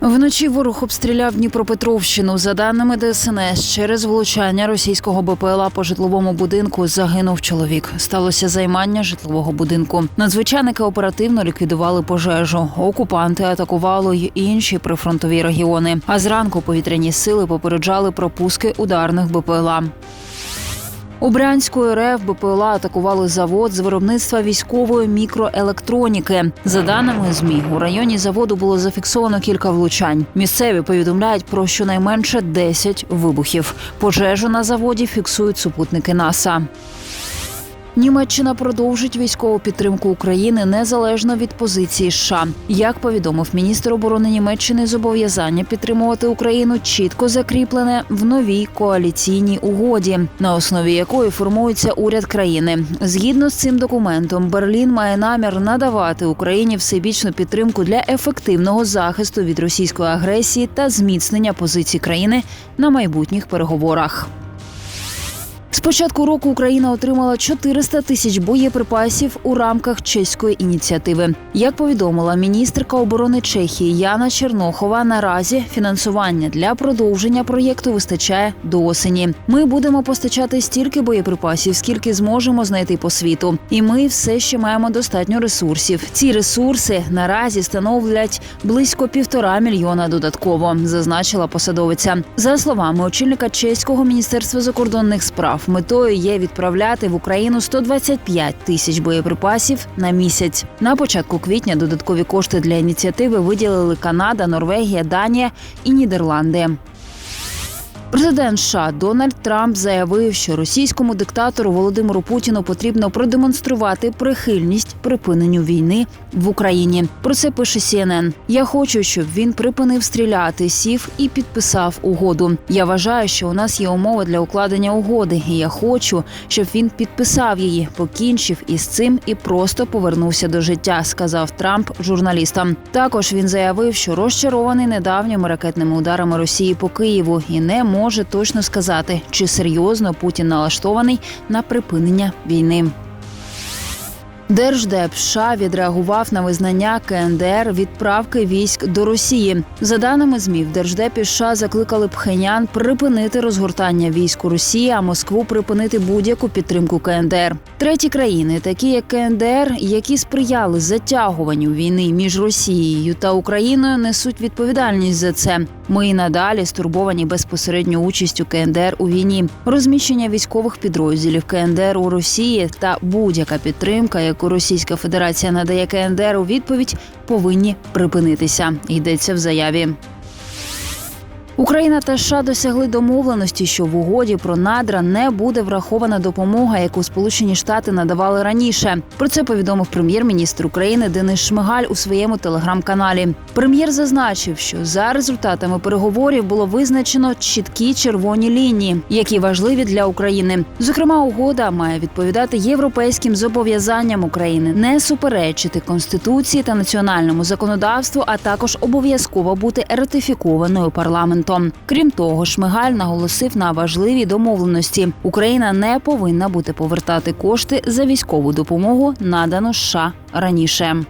Вночі ворог обстріляв Дніпропетровщину. За даними ДСНС, через влучання російського БПЛА по житловому будинку загинув чоловік. Сталося займання житлового будинку. Надзвичайники оперативно ліквідували пожежу. Окупанти атакували й інші прифронтові регіони. А зранку повітряні сили попереджали про пуски ударних БПЛА. У Брянську РФ БПЛА атакували завод з виробництва військової мікроелектроніки. За даними ЗМІ, у районі заводу було зафіксовано кілька влучань. Місцеві повідомляють про щонайменше 10 вибухів. Пожежу на заводі фіксують супутники НАСА. Німеччина продовжить військову підтримку України незалежно від позиції США. Як повідомив міністр оборони Німеччини, зобов'язання підтримувати Україну чітко закріплене в новій коаліційній угоді, на основі якої формується уряд країни. Згідно з цим документом, Берлін має намір надавати Україні всебічну підтримку для ефективного захисту від російської агресії та зміцнення позицій країни на майбутніх переговорах. З початку року Україна отримала 400 тисяч боєприпасів у рамках чеської ініціативи. Як повідомила міністерка оборони Чехії Яна Чернохова, наразі фінансування для продовження проєкту вистачає до осені. Ми будемо постачати стільки боєприпасів, скільки зможемо знайти по світу. І ми все ще маємо достатньо ресурсів. Ці ресурси наразі становлять близько півтора мільйона додатково, зазначила посадовиця. За словами очільника чеського міністерства закордонних справ, метою є відправляти в Україну 125 тисяч боєприпасів на місяць. На початку квітня додаткові кошти для ініціативи виділили Канада, Норвегія, Данія і Нідерланди. Президент США Дональд Трамп заявив, що російському диктатору Володимиру Путіну потрібно продемонструвати прихильність припиненню війни в Україні. Про це пише CNN. Я хочу, щоб він припинив стріляти, сів і підписав угоду. Я вважаю, що у нас є умови для укладення угоди, і я хочу, щоб він підписав її, покінчив із цим і просто повернувся до життя. Сказав Трамп журналістам. Також він заявив, що розчарований недавніми ракетними ударами Росії по Києву і не може точно сказати, чи серйозно Путін налаштований на припинення війни. Держдеп США відреагував на визнання КНДР відправки військ до Росії. За даними ЗМІ, в Держдепі США закликали Пхенян припинити розгортання військ у Росії, а Москву припинити будь-яку підтримку КНДР. Треті країни, такі як КНДР, які сприяли затягуванню війни між Росією та Україною, несуть відповідальність за це. Ми і надалі стурбовані безпосередньо участю КНДР у війні, розміщення військових підрозділів КНДР у Росії та будь-яка підтримка, яку Російська Федерація надає КНДР у відповідь, повинні припинитися. Йдеться в заяві. Україна та США досягли домовленості, що в угоді про надра не буде врахована допомога, яку Сполучені Штати надавали раніше. Про це повідомив прем'єр-міністр України Денис Шмигаль у своєму телеграм-каналі. Прем'єр зазначив, що за результатами переговорів було визначено чіткі червоні лінії, які важливі для України. Зокрема, угода має відповідати європейським зобов'язанням України, не суперечити конституції та національному законодавству, а також обов'язково бути ратифікованою парламентом. Крім того, Шмигаль наголосив на важливій домовленості: Україна не повинна бути повертати кошти за військову допомогу, надану США раніше.